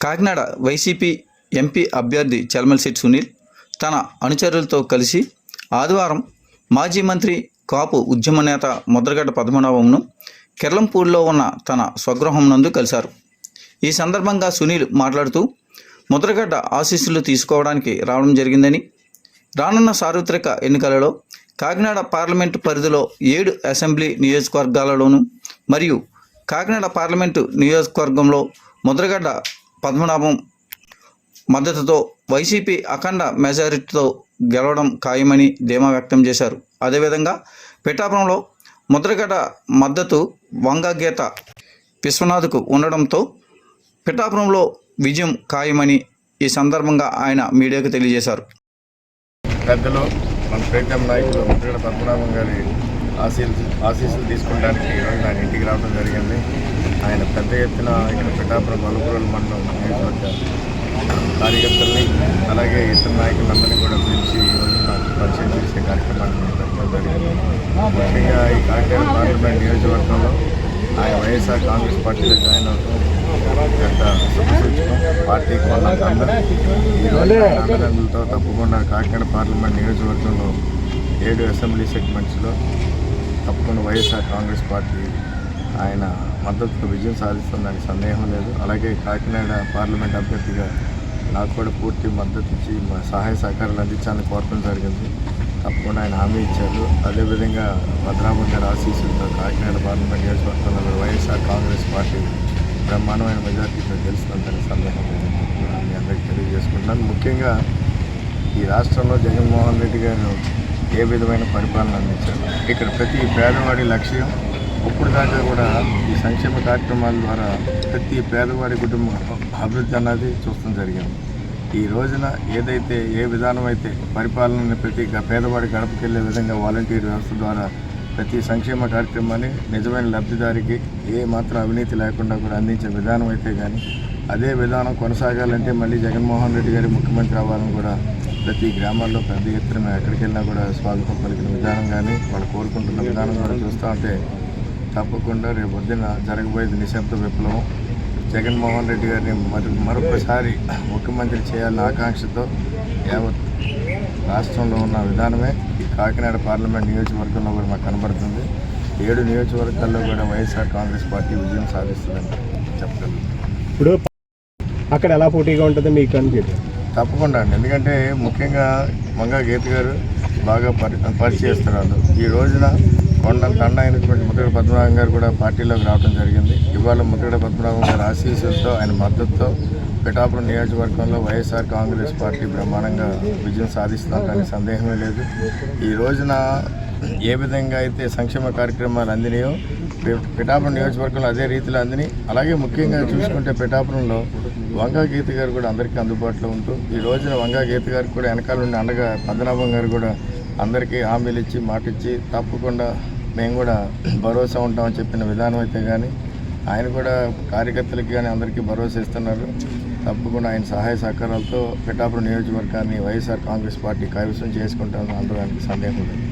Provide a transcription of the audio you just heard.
Kakinada YCP MP అభ్యర్థి చల్మల్శెట్టి సునీల్ తన అనుచరులతో కలిసి ఆదివారం మాజీ మంత్రి కాపు ఉద్యమ నేత ముద్రగడ్డ పద్మనాభంను కిర్లంపూడిలో ఉన్న తన స్వగృహం నందు కలిశారు. ఈ సందర్భంగా సునీల్ మాట్లాడుతూ ముద్రగడ్డ ఆశీస్సులు తీసుకోవడానికి రావడం జరిగిందని రానున్న సార్వత్రిక ఎన్నికలలో కాకినాడ పార్లమెంటు పరిధిలో ఏడు అసెంబ్లీ నియోజకవర్గాలలోనూ మరియు కాకినాడ పార్లమెంటు నియోజకవర్గంలో ముద్రగడ్డ పద్మనాభం మద్దతుతో వైసీపీ అఖండ మెజారిటీతో గెలవడం ఖాయమని ధీమా వ్యక్తం చేశారు. అదేవిధంగా పిఠాపురంలో ముద్రగడ మద్దతు వంగగీత విశ్వనాథ్కు ఉండడంతో పిఠాపురంలో విజయం ఖాయమని ఈ సందర్భంగా ఆయన మీడియాకు తెలియజేశారు. పెద్దలు మన ప్రీతం నాయకులు ముద్రగడ పద్మనాభం గారి ఆశీస్సు ఆశీస్సులు తీసుకోవడానికి ఈరోజు ఆయన ఇంటికి రావడం జరిగింది. ఆయన పెద్ద ఎత్తున ఇక్కడ పిఠాపురం మలుపురోలు మండలం నియోజకవర్గ కార్యకర్తల్ని అలాగే ఇతర నాయకులందరినీ కూడా పిలిచి పరిచయం చేసే కార్యక్రమాన్ని జరిగింది. ముఖ్యంగా ఈ కాకినాడ పార్లమెంట్ నియోజకవర్గంలో ఆయన వైఎస్ఆర్ కాంగ్రెస్ పార్టీలో జాయిన్ అవుతాం పెద్ద శుభసూచకం పార్టీకి అందరూ ఈరోజు అన్నదండలతో తప్పకుండా కాకినాడ పార్లమెంట్ నియోజకవర్గంలో ఏడు అసెంబ్లీ సెగ్మెంట్స్లో తప్పకుండా వైఎస్ఆర్ కాంగ్రెస్ పార్టీ ఆయన మద్దతుతో విజయం సాధిస్తుందని సందేహం లేదు. అలాగే కాకినాడ పార్లమెంట్ అభ్యర్థిగా నాకు కూడా పూర్తి మద్దతు ఇచ్చి సహాయ సహకారాలు అందించాలని కోరటం జరిగింది. తప్పకుండా ఆయన హామీ ఇచ్చారు. అదేవిధంగా భద్రాబాద్ గారి ఆశీస్సులతో కాకినాడ పార్లమెంట్ నియోజకవర్గంలో కూడా వైఎస్ఆర్ కాంగ్రెస్ పార్టీ బ్రహ్మాండమైన మెజార్టీతో గెలుస్తుందని సందేహం లేదు మీ అందరికీ తెలియజేసుకుంటున్నాను. ముఖ్యంగా ఈ రాష్ట్రంలో జగన్మోహన్ రెడ్డి గారు ఏ విధమైన పరిపాలన అందించారు? ఇక్కడ ప్రతి పేదవాడి లక్ష్యం ఇప్పుడు దాకా కూడా ఈ సంక్షేమ కార్యక్రమాల ద్వారా ప్రతి పేదవాడి కుటుంబం అభివృద్ధి అన్నది చూస్తాం జరిగింది. ఈ రోజున ఏదైతే ఏ విధానం అయితే పరిపాలన ప్రతి పేదవాడి గడపకెళ్ళే విధంగా వాలంటీర్ వ్యవస్థ ద్వారా ప్రతి సంక్షేమ కార్యక్రమాన్ని నిజమైన లబ్ధిదారికి ఏ మాత్రం అవినీతి లేకుండా కూడా అందించే విధానం అయితే కానీ అదే విధానం కొనసాగాలంటే మళ్ళీ జగన్మోహన్ రెడ్డి గారి ముఖ్యమంత్రి అవ్వాలని కూడా ప్రతి గ్రామాల్లో పెద్ద ఎత్తున ఎక్కడికి వెళ్ళినా కూడా స్వాగతం పలికిన విధానం కానీ వాళ్ళు కోరుకుంటున్న విధానం కూడా చూస్తూ ఉంటే తప్పకుండా రేపు పొద్దున జరగబోయేది నిశ్శబ్ద విప్లవం జగన్మోహన్ రెడ్డి గారిని మరి మరొకసారి ముఖ్యమంత్రి చేయాలన్న ఆకాంక్షతో యావత్ రాష్ట్రంలో ఉన్న విధానమే కాకినాడ పార్లమెంట్ నియోజకవర్గంలో కూడా మాకు కనబడుతుంది. ఏడు నియోజకవర్గాల్లో కూడా వైఎస్ఆర్ కాంగ్రెస్ పార్టీ విజయం సాధిస్తుందని చెప్పగలను. ఇప్పుడు అక్కడ ఎలా పోటీగా ఉంటుంది మీకు అని చెప్పి తప్పకుండా అండి. ఎందుకంటే ముఖ్యంగా మంగా గీత గారు బాగా పరి పరిచయిస్తున్నారు ఈ రోజున కొండల అండ అయినటువంటి ముద్రగడ పద్మనాభం గారు కూడా పార్టీలోకి రావడం జరిగింది. ఇవాళ ముద్రగడ పద్మనాభం గారి ఆశీస్సులతో ఆయన మద్దతుతో పిఠాపురం నియోజకవర్గంలో వైఎస్ఆర్ కాంగ్రెస్ పార్టీ బ్రహ్మాండంగా విజయం సాధిస్తాం కానీ సందేహమే లేదు. ఈ రోజున ఏ విధంగా అయితే సంక్షేమ కార్యక్రమాలు అందినాయో పిఠాపురం నియోజకవర్గంలో అదే రీతిలో అందినాయి. అలాగే ముఖ్యంగా చూసుకుంటే పిఠాపురంలో వంగా గీత గారు కూడా అందరికీ అందుబాటులో ఉంటూ ఈ రోజున వంగా గీత గారికి కూడా వెనకాల నుండి అండగా పద్మనాభం గారు కూడా అందరికీ హామీలు ఇచ్చి మాటిచ్చి తప్పకుండా మేము కూడా భరోసా ఉంటామని చెప్పిన విధానం అయితే కానీ ఆయన కూడా కార్యకర్తలకి కానీ అందరికీ భరోసా ఇస్తున్నారు. తప్పకుండా ఆయన సహాయ సహకారాలతో పిఠాపురం నియోజకవర్గాన్ని వైఎస్ఆర్ కాంగ్రెస్ పార్టీ కైవసం చేసుకుంటామని అనడానికి సందేహం లేదు